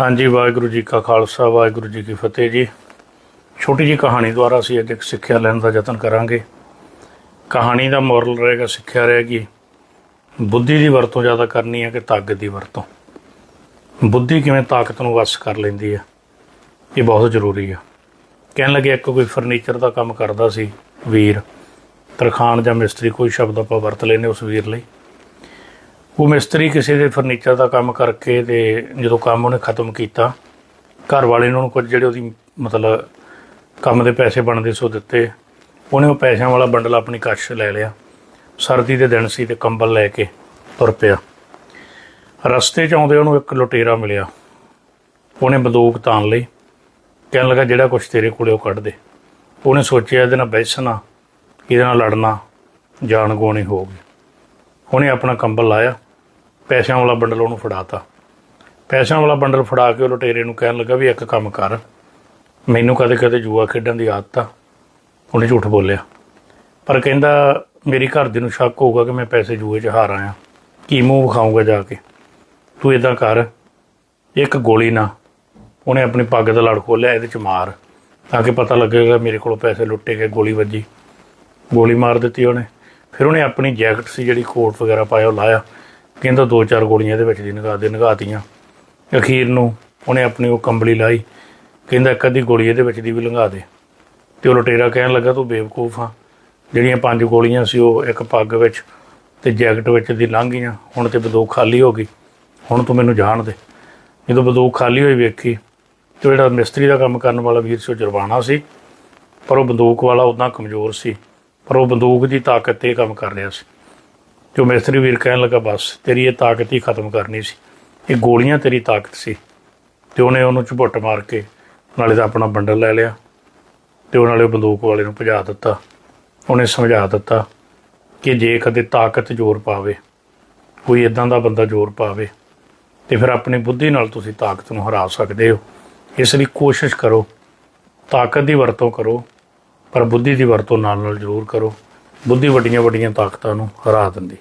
ਹਾਂਜੀ, ਵਾਹਿਗੁਰੂ ਜੀ ਕਾ ਖਾਲਸਾ, ਵਾਹਿਗੁਰੂ ਜੀ ਕੀ ਫਤਿਹ ਜੀ। ਛੋਟੀ ਜੀ ਕਹਾਣੀ ਦੁਆਰਾ ਅਸੀਂ ਅੱਜ ਇੱਕ ਸਿੱਖਿਆ ਲੈਣ ਦਾ ਯਤਨ ਕਰਾਂਗੇ। ਕਹਾਣੀ ਦਾ ਮੋਰਲ ਰਹੇਗਾ ਸਿੱਖਿਆ ਰਹੇਗੀ। ਬੁੱਧੀ ਦੀ ਵਰਤੋਂ ਜ਼ਿਆਦਾ ਕਰਨੀ ਹੈ ਕਿ ਤਾਕਤ ਦੀ ਵਰਤੋਂ? ਬੁੱਧੀ ਕਿਵੇਂ ਤਾਕਤ ਨੂੰ ਵਸ ਕਰ ਲੈਂਦੀ ਹੈ? ਇਹ ਬਹੁਤ ਜ਼ਰੂਰੀ ਆ ਕਹਿਣ ਲੱਗੇ ਇੱਕ ਕੋਈ ਫਰਨੀਚਰ ਦਾ ਕੰਮ ਕਰਦਾ ਸੀ, ਵੀਰ। ਤਰਖਾਨ ਜਾਂ ਮਿਸਤਰੀ ਕੋਈ ਸ਼ਬਦ ਆਪਾਂ ਵਰਤ ਲੈਨੇ ਉਸ ਵੀਰ ਲਈ। ਉਹ ਮਿਸਤਰੀ ਕਿਸੇ ਦੇ ਫਰਨੀਚਰ ਦਾ ਕੰਮ ਕਰਕੇ ਤੇ ਜਦੋਂ ਕੰਮ ਉਹਨੇ ਖਤਮ ਕੀਤਾ, ਘਰ ਵਾਲੇ ਨੇ ਉਹਨੂੰ ਕੁਝ ਜਿਹੜੇ ਉਹਦੀ ਮਤਲਬ ਕੰਮ ਦੇ ਪੈਸੇ ਬਣਦੇ ਸੋ ਦਿੱਤੇ। ਉਹਨੇ ਉਹ ਪੈਸਿਆਂ ਵਾਲਾ ਬੰਡਲ ਆਪਣੀ ਕੱਛ ਲੈ ਲਿਆ। ਸਰਦੀ ਦੇ ਦਿਨ ਸੀ ਤੇ ਕੰਬਲ ਲੈ ਕੇ ਤੁਰ ਪਿਆ। ਰਸਤੇ 'ਚ ਆਉਂਦੇ ਉਹਨੂੰ ਇੱਕ ਲੁਟੇਰਾ ਮਿਲਿਆ। ਉਹਨੇ ਬੰਦੂਕ ਤਾਣ ਲਈ। ਕਹਿਣ ਲੱਗਾ, ਜਿਹੜਾ ਕੁਝ ਤੇਰੇ ਕੋਲੇ ਉਹ ਕੱਢ ਦੇ। ਉਹਨੇ ਸੋਚਿਆ, ਇਹਦੇ ਨਾਲ ਬੈਸਣਾ, ਇਹਦੇ ਨਾਲ ਲੜਨਾ ਜਾਨ ਗੋਣੀ ਹੋਊਗੀ ਉਹਨੇ ਆਪਣਾ ਕੰਬਲ ਲਾਇਆ। ਪੈਸਿਆਂ ਵਾਲਾ ਬੰਡਲ ਉਹਨੂੰ ਫੜਾਤਾ। ਪੈਸਿਆਂ ਵਾਲਾ ਬੰਡਲ ਫੜਾ ਕੇ ਉਹ ਲੁਟੇਰੇ ਨੂੰ ਕਹਿਣ ਲੱਗਾ ਵੀ ਇੱਕ ਕੰਮ ਕਰ। ਮੈਨੂੰ ਕਦੇ ਕਦੇ ਜੂਆ ਖੇਡਣ ਦੀ ਆਦਤ ਆ। ਉਹਨੇ ਝੂਠ ਬੋਲਿਆ। ਪਰ ਕਹਿੰਦਾ, ਮੇਰੀ ਘਰ ਦੀ ਨੂੰ ਸ਼ੱਕ ਹੋਊਗਾ ਕਿ ਮੈਂ ਪੈਸੇ ਜੂਏ 'ਚ ਹਾਰ ਆਇਆ। ਕੀ ਮੂੰਹ ਵਿਖਾਊਂਗਾ ਜਾ ਕੇ? ਤੂੰ ਇਦਾਂ ਕਰ। ਇੱਕ ਗੋਲੀ ਨਾ। ਉਹਨੇ ਆਪਣੀ ਪੱਗ ਦਾ ਲੜ ਖੋਲਿਆ, ਇਹਦੇ 'ਚ ਮਾਰ। ਤਾਂ ਕਿ ਪਤਾ ਲੱਗੇਗਾ ਮੇਰੇ ਕੋਲੋਂ ਪੈਸੇ ਲੁੱਟੇ ਗਏ, ਗੋਲੀ ਵੱਜੀ। ਗੋਲੀ ਮਾਰ ਦਿੱਤੀ ਉਹਨੇ। ਫਿਰ ਉਹਨੇ ਆਪਣੀ ਜੈਕਟ ਸੀ ਜਿਹੜੀ ਕੋਟ ਵਗੈਰਾ ਪਾਇਆ, ਉਹ ਲਾਇਆ। ਕਹਿੰਦਾ ਦੋ ਚਾਰ ਗੋਲੀਆਂ ਇਹਦੇ ਵਿੱਚ ਦੀ ਨਿਗਾਹ ਦੇ ਨਿਗਾਹਤੀਆਂ ਅਖੀਰ ਨੂੰ ਉਹਨੇ ਆਪਣੀ ਉਹ ਕੰਬਲੀ ਲਾਈ। ਕਹਿੰਦਾ ਇੱਕ ਅੱਧੀ ਗੋਲੀ ਇਹਦੇ ਵਿੱਚ ਦੀ ਵੀ ਲੰਘਾ ਦੇ। ਤੇ ਉਹ ਲੁਟੇਰਾ ਕਹਿਣ ਲੱਗਾ, ਤੂੰ ਬੇਵਕੂਫ ਆ। ਜਿਹੜੀਆਂ ਪੰਜ ਗੋਲੀਆਂ ਸੀ ਉਹ ਇੱਕ ਪੱਗ ਵਿੱਚ ਤੇ ਜੈਕਟ ਵਿੱਚ ਦੀ ਲੰਘ ਗਈਆਂ ਹੁਣ ਤੇ ਬੰਦੂਕ ਖਾਲੀ ਹੋ ਗਈ। ਹੁਣ ਤੂੰ ਮੈਨੂੰ ਜਾਣ ਦੇ। ਜਦੋਂ ਬੰਦੂਕ ਖਾਲੀ ਹੋਈ ਵੇਖੀ, ਤੇ ਜਿਹੜਾ ਮਿਸਤਰੀ ਦਾ ਕੰਮ ਕਰਨ ਵਾਲਾ ਵੀਰ ਸੀ, ਉਹ ਜੁਰਮਾਨਾ ਸੀ। ਪਰ ਉਹ ਬੰਦੂਕ ਵਾਲਾ ਉਦਾਂ ਕਮਜ਼ੋਰ ਸੀ। ਪਰ ਉਹ ਬੰਦੂਕ ਦੀ ਤਾਕਤ ਤੇ ਕੰਮ ਕਰ ਰਿਹਾ ਸੀ। ਜੋ ਮਿਸਤਰੀ ਵੀਰ ਕਹਿਣ ਲੱਗਾ, ਬਸ, ਤੇਰੀ ਇਹ ਤਾਕਤ ਹੀ ਖਤਮ ਕਰਨੀ ਸੀ। ਇਹ ਗੋਲੀਆਂ ਤੇਰੀ ਤਾਕਤ ਸੀ। ਤੇ ਉਹਨੇ ਉਹਨੂੰ ਝਪੁੱਟ ਮਾਰ ਕੇ ਨਾਲੇ ਦਾ ਆਪਣਾ ਬੰਡਲ ਲੈ ਲਿਆ ਤੇ ਉਹ ਨਾਲੇ ਬੰਦੂਕ ਵਾਲੇ ਨੂੰ ਭਜਾ ਦਿੱਤਾ। ਉਹਨੇ ਸਮਝਾ ਦਿੱਤਾ ਕਿ ਜੇ ਕਦੇ ਤਾਕਤ ਜ਼ੋਰ ਪਾਵੇ, ਕੋਈ ਇਦਾਂ ਦਾ ਬੰਦਾ ਜ਼ੋਰ ਪਾਵੇ, ਤੇ ਫਿਰ ਆਪਣੀ ਬੁੱਧੀ ਨਾਲ ਤੁਸੀਂ ਤਾਕਤ ਨੂੰ ਹਰਾ ਸਕਦੇ ਹੋ। ਇਸ ਲਈ ਕੋਸ਼ਿਸ਼ ਕਰੋ, ਤਾਕਤ ਦੀ ਵਰਤੋਂ ਕਰੋ, ਪਰ ਬੁੱਧੀ ਦੀ ਵਰਤੋਂ ਨਾਲ ਨਾਲ ਜ਼ਰੂਰ ਕਰੋ। ਬੁੱਧੀ ਵੱਡੀਆਂ ਵੱਡੀਆਂ ਤਾਕਤਾਂ ਨੂੰ ਹਰਾ ਦਿੰਦੀ।